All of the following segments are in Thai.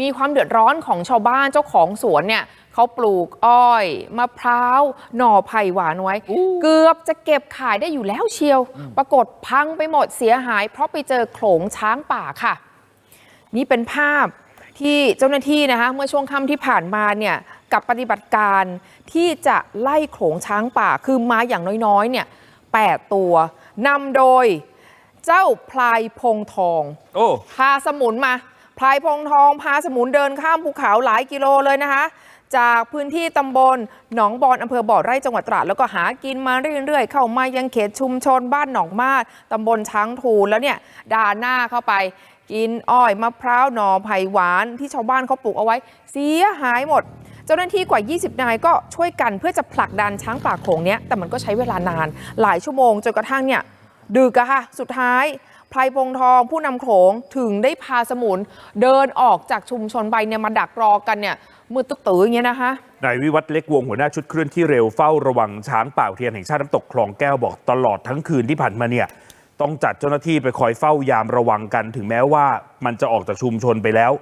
มีความเดือดร้อนของชาวบ้านเจ้าของสวนเนี่ยเขาปลูกอ้อย มะพร้าว หน่อไผ่หวานไว้ เกือบจะเก็บขายได้อยู่แล้วเชียว ปรากฏพังไปหมดเสียหาย เพราะไปเจอโขลงช้างป่าค่ะ นี่เป็นภาพที่เจ้าหน้าที่นะคะเมื่อช่วงค่ำที่ผ่านมาเนี่ยกับปฏิบัติการที่จะไล่โขลงช้างป่าคือมาอย่างน้อยๆเนี่ยแปดตัวนำโดยเจ้าพลายพงทองโอ้พาสมุนมา พลายพงทองพาสมุนเดินข้ามภูเขาหลายกิโลเลยนะคะ จากพื้นที่ตำบลหนองบอนอำเภอบ่อไร่จังหวัดตราดแล้วก็หากินมาเรื่อยๆ เข้ามายังเขตชุมชนบ้านหนองมาดตำบลช้างทูแล้วเนี่ยด่าหน้าเข้าไปกินอ้อยมะพร้าวหน่อไผ่หวานที่ชาวบ้านเขาปลูกเอาไว้ เสียหายหมด เจ้าหน้าที่กว่า 20 นายก็ช่วยกันเพื่อจะผลักดันช้างป่าโขงเนี้ยแต่มันก็ใช้เวลานานหลายชั่วโมงจนกระทั่งเนี่ย ดึกอะค่ะ สุดท้ายไพรพงทองผู้นำโขงถึงได้พาสมุน เดินออกจากชุมชนไปเนี่ยมาดักรอกันเนี่ยมือตึ๊ตื้ออย่างเงี้ยนะคะนายวิวัฒน์เล็กวงหัวหน้าชุดเคลื่อนที่เร็วเฝ้าระวังช้างป่าอุทยนแห่งชาติน้ำตกคลองแก้วบอกตลอดทั้งคืนที่ผ่านมาเนี่ยต้องจัดเจ้าหน้าที่ไปคอยเฝ้ายามระวังกัน ถึงแม้ว่ามันจะออกจากชุมชนไปแล้ว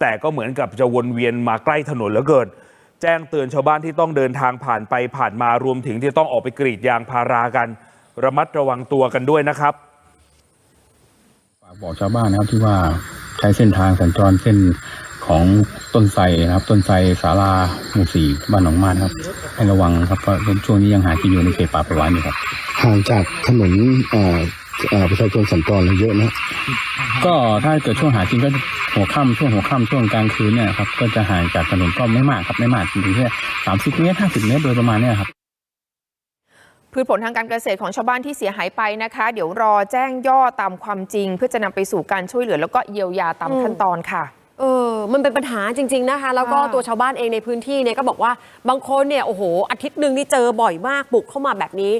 แต่ก็เหมือนกับจะวนเวียนมาใกล้ถนนเหลือเกินแจ้งเตือนชาวบ้านที่ต้องเดินทางผ่านไปผ่านมารวมถึงที่ต้องออกไปกรีดยางพารากัน ระมัดระวังตัวกันด้วยนะครับฝากบอกชาวบ้านนะครับที่ว่าใช้เส้นทางสัญจรเส้นของต้นไทรนะครับ ต้นไทรสาราหมู่สี่บ้านหนองมาดครับให้ระวังครับเพราะช่วงนี้ยังหากินอยู่ในเขตป่าประวานอยู่ครับห่างจากถนนเอ่อเอ่อประชาชนสัญจรเยอะนะก็ถ้าเกิดช่วงหากินก็หัวค่ำช่วงหัวค่ำช่วงกลางคืนเนี่ยครับก็จะห่างจากถนนก็ไม่มากครับไม่มากอยู่แค่สามสิบเมตรห้าสิบเมตรโดยประมาณเนี่ยครับ พืชผลทางการเกษตรของชาวบ้านที่เสียหายไปนะคะ เดี๋ยวรอแจ้งย่อตามความจริง เพื่อจะนำไปสู่การช่วยเหลือ แล้วก็เยียวยาตามอืมขั้นตอนค่ะเออ มันเป็นปัญหาจริง ๆนะคะ แล้วก็ค่ะตัวชาวบ้านเองในพื้นที่เนี่ยก็บอกว่าบางคนเนี่ยโอ้โหอาทิตย์หนึ่งนี่เจอบ่อยมากบุกเข้ามาแบบนี้